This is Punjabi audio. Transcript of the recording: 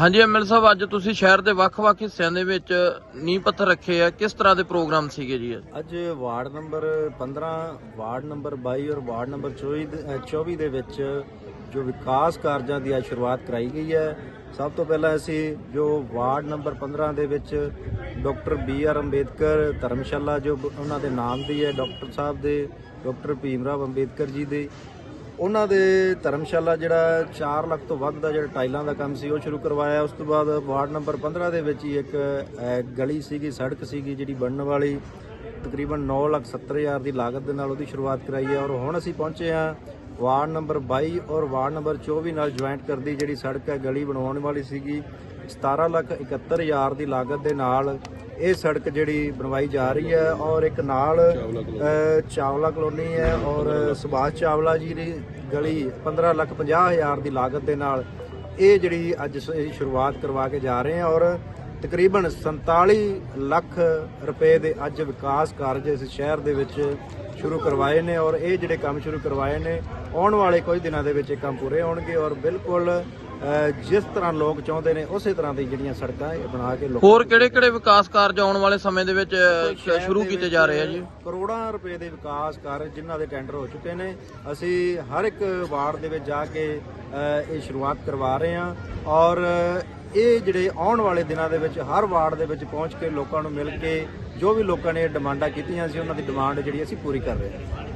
ਹਾਂਜੀ ਐਮਐਲ ਸਾਹਿਬ ਅੱਜ ਤੁਸੀਂ ਸ਼ਹਿਰ ਦੇ ਵੱਖ-ਵੱਖ ਹਿੱਸਿਆਂ ਦੇ ਵਿੱਚ ਨੀਂਹ ਪੱਥਰ ਰੱਖੇ ਆ ਕਿਸ ਤਰ੍ਹਾਂ ਦੇ ਪ੍ਰੋਗਰਾਮ ਸੀਗੇ ਜੀ ਇਹ? ਅੱਜ ਵਾਰਡ ਨੰਬਰ 15 ਵਾਰਡ ਨੰਬਰ 22 ਔਰ ਵਾਰਡ ਨੰਬਰ 24 ਦੇ- ਅ, 24 ਦੇ ਵਿੱਚ ਜੋ ਵਿਕਾਸ ਕਾਰਜਾਂ ਦੀ ਅੱਜ ਸ਼ੁਰੂਆਤ ਕਰਾਈ ਗਈ ਹੈ ਸਭ ਤੋਂ ਪਹਿਲਾਂ ਅਸੀਂ ਜੋ ਵਾਰਡ ਨੰਬਰ 15 ਦੇ ਵਿੱਚ doctor B R Ambedkar dharamshala ਜੋ ਬ- ਉਹਨਾਂ ਦੇ ਨਾਮ ਦੀ ਹੈ ਡਾਕਟਰ ਸਾਹਿਬ ਦੇ ਡਾਕਟਰ ਭੀਮਰਾਵ ਅੰਬੇਦਕਰ ਜੀ ਦੇ ਉਹਨਾਂ ਦੇ ਧਰਮਸ਼ਾਲਾ ਜਿਹੜਾ 4 ਲੱਖ ਤੋਂ ਵੱਧ ਦਾ ਜਿਹੜਾ ਟਾਈਲਾਂ ਦਾ ਕੰਮ ਸੀ, ਉਹ ਸ਼ੁਰੂ ਕਰਵਾਇਆ। ਉਸ ਤੋਂ ਬਾਅਦ ਵਾਰਡ ਨੰਬਰ 15 ਦੇ ਵਿੱਚ ਹੀ ਇੱਕ ਗਲੀ ਸੀਗੀ, ਸੜਕ ਸੀਗੀ ਜਿਹੜੀ ਬਣਨ ਵਾਲੀ। ਤਕਰੀਬਨ 9 ਲੱਖ 70 ਹਜ਼ਾਰ ਦੀ ਲਾਗਤ ਦੇ ਨਾਲ ਉਹਦੀ ਸ਼ੁਰੂਆਤ ਕਰਾਈ ਹੈ ਔਰ ਹੁਣ ਅਸੀਂ ਪਹੁੰਚੇ ਹਾਂ ਵਾਰਡ ਨੰਬਰ 22 ਔਰ ਵਾਰਡ ਨੰਬਰ 24 ਨਾਲ ਜੁਆਇੰਟ ਕਰਦੀ ਜਿਹੜੀ ਸੜਕ ਹੈ, ਗਲੀ ਬਣਾਉਣ ਵਾਲੀ ਸੀਗੀ। 17 ਲੱਖ 71 ਹਜ਼ਾਰ ਦੀ ਲਾਗਤ ਦੇ ਨਾਲ ਇਹ ਸੜਕ ਜਿਹੜੀ ਬਣਵਾਈ ਜਾ ਰਹੀ ਹੈ ਔਰ ਇੱਕ ਨਾਲ ਚਾਵਲਾ ਕਲੋਨੀ। ਹੈ ਔਰ ਸੁਭਾਸ਼ ਚਾਵਲਾ ਜੀ ਦੀ ਗਲੀ 15 ਲੱਖ 50 ਹਜ਼ਾਰ ਦੀ ਲਾਗਤ ਦੇ ਨਾਲ ਇਹ ਜਿਹੜੀ ਅੱਜ ਇਹ ਸ਼ੁਰੂਆਤ ਕਰਵਾ ਕੇ ਜਾ ਰਹੇ ਹਾਂ ਔਰ ਤਕਰੀਬਨ 47 ਲੱਖ ਰੁਪਏ ਦੇ ਅੱਜ ਵਿਕਾਸ ਕਾਰਜ ਇਸ ਸ਼ਹਿਰ ਦੇ ਵਿੱਚ ਸ਼ੁਰੂ ਕਰਵਾਏ ਨੇ ਔਰ ਇਹ ਜਿਹੜੇ ਕੰਮ ਸ਼ੁਰੂ ਕਰਵਾਏ ਨੇ ਆਉਣ ਵਾਲੇ ਕੁਝ ਦਿਨਾਂ ਦੇ ਵਿੱਚ ਇਹ ਕੰਮ ਪੂਰੇ ਹੋਣਗੇ ਔਰ ਬਿਲਕੁਲ ਜਿਸ ਤਰ੍ਹਾਂ ਲੋਕ ਚਾਹੁੰਦੇ ਨੇ ਉਸੇ ਤਰ੍ਹਾਂ ਦੀ ਜਿਹੜੀਆਂ ਸੜਕਾਂ ਇਹ ਬਣਾ ਕੇ ਲੋਕ ਹੋਰ ਕਿਹੜੇ-ਕਿਹੜੇ ਵਿਕਾਸ ਕਾਰਜ ਆਉਣ ਵਾਲੇ ਸਮੇਂ ਦੇ ਵਿੱਚ ਸ਼ੁਰੂ ਕੀਤੇ ਜਾ ਰਹੇ ਆ ਜੀ? ਕਰੋੜਾਂ ਰੁਪਏ ਦੇ ਵਿਕਾਸ ਕਾਰਜ ਜਿਨ੍ਹਾਂ ਦੇ ਟੈਂਡਰ ਹੋ ਚੁੱਕੇ ਨੇ। ਅਸੀਂ ਹਰ ਇੱਕ ਵਾਰਡ ਦੇ ਵਿੱਚ ਜਾ ਕੇ ਇਹ ਸ਼ੁਰੂਆਤ ਕਰਵਾ ਰਹੇ ਹਾਂ ਔਰ ਇਹ ਜਿਹੜੇ ਆਉਣ ਵਾਲੇ ਦਿਨਾਂ ਦੇ ਵਿੱਚ ਹਰ ਵਾਰਡ ਦੇ ਵਿੱਚ ਪਹੁੰਚ ਕੇ ਲੋਕਾਂ ਨੂੰ ਮਿਲ ਕੇ ਜੋ ਵੀ ਲੋਕਾਂ ਨੇ ਡਿਮਾਂਡਾਂ ਕੀਤੀਆਂ ਸੀ ਉਹਨਾਂ ਦੀ ਡਿਮਾਂਡ ਜਿਹੜੀ ਅਸੀਂ ਪੂਰੀ ਕਰ ਰਹੇ ਹਾਂ।